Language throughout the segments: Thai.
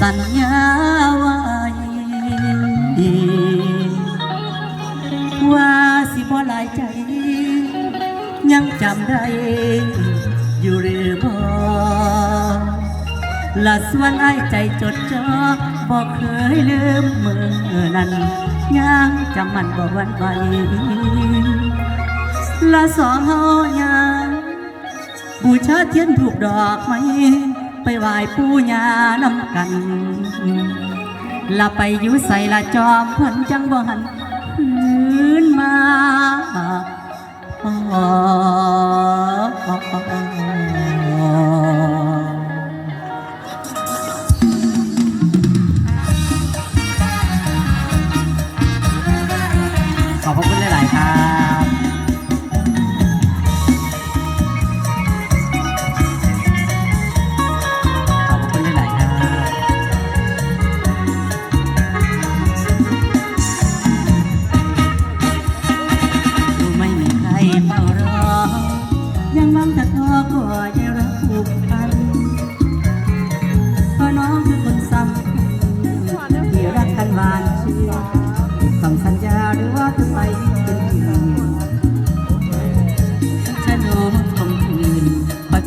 สัญญาไว้ว่าสิบ่หลายใจ ยังจำได้อยู่หรือบ่ละส่วนไอ้ใจจดจ่อบอกเคยลืมเมื่อนั้นยังจำมันบ่หวันไหวละสองเฮายังบูชาเทียนถูกดอกไหม ไปไหว้ปู่ย่าน้ำกันละไปอยู่ใส่ละจอมพันจังบ่หันพื้นมา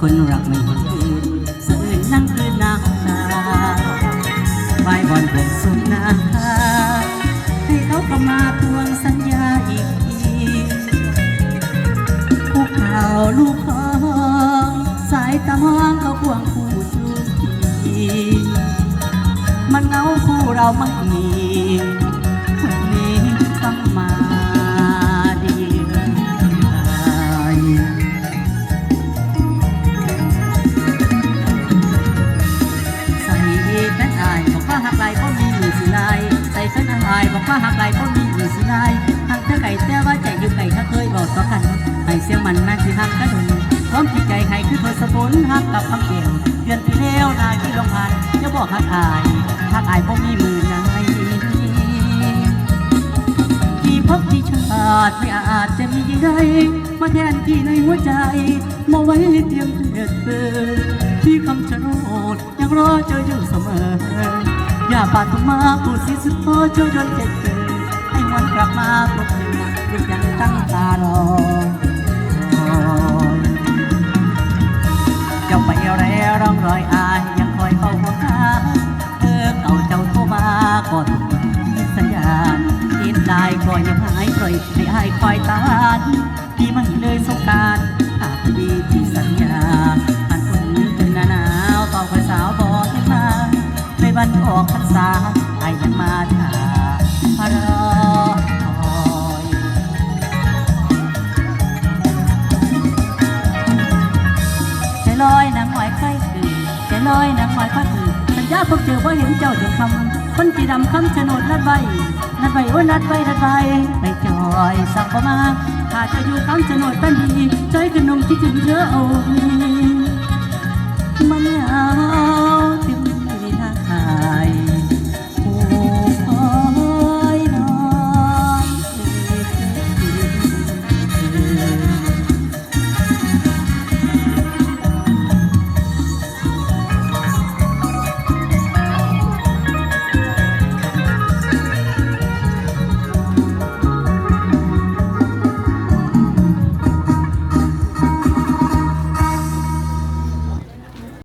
คนรักไม่คนอื่นสะอื่นนั่งคืนน้ำตาไว้บอนเปิดสุดนาคาให้เขาเข้ามาทวงสัญญาอีกทีภูเข่าลูกของสายตามองเขาควงคู่ชูทีมันเงาคู่เราไม่มีายบอกว่าหักไหลก็มีมือสิลายหักเธอไก่แต่ว่าใจอยู่ไก่ถ้าเคยบอกต่อกันให้เสียงมันแม่คือหักกระดุนพร้อมที่ใจใครคือเธอสมุนหักกับคำเกี่ยวเดือนที่แล้วนาที่ลงผ่านจะบอกหักอายหักอายบ่มีมือไหนที่พบที่ชาติไม่อาจจะมีใดมาแทนที่ในหัวใจมาไว้เตรียมเถิดเปิดที่คำชะโนดยังรอเจออยู่เสมอ อย่าปาดมาพูดสิสุดโตเจ้าจนเจ็บเกินให้มันกลับมาพบกันลูกยังตั้งตารอเจ้าไปแล้วร่องรอยอายยังคอยเฝ้าห่วงหาเธอเอาเจ้าโทรมาก่อนสัญญาณอินได้ก็ยังหายปล่อยให้อายคอยตา วันออกพรรษาอายยังมาถารอคอยใจลอยนางหอยไข่คือใจลอยนางหอยข้าคือสัญญาพบเจอว่าเห็นเจ้าถึงคำคนจีดำคำชะโนดนัดใบนัดใบโอ้นัดใบนัดใบไปจอยสั่งประมาถ้าจะอยู่คำชะโนดเป็นดีใจกระนมคิดถึงเธอเอา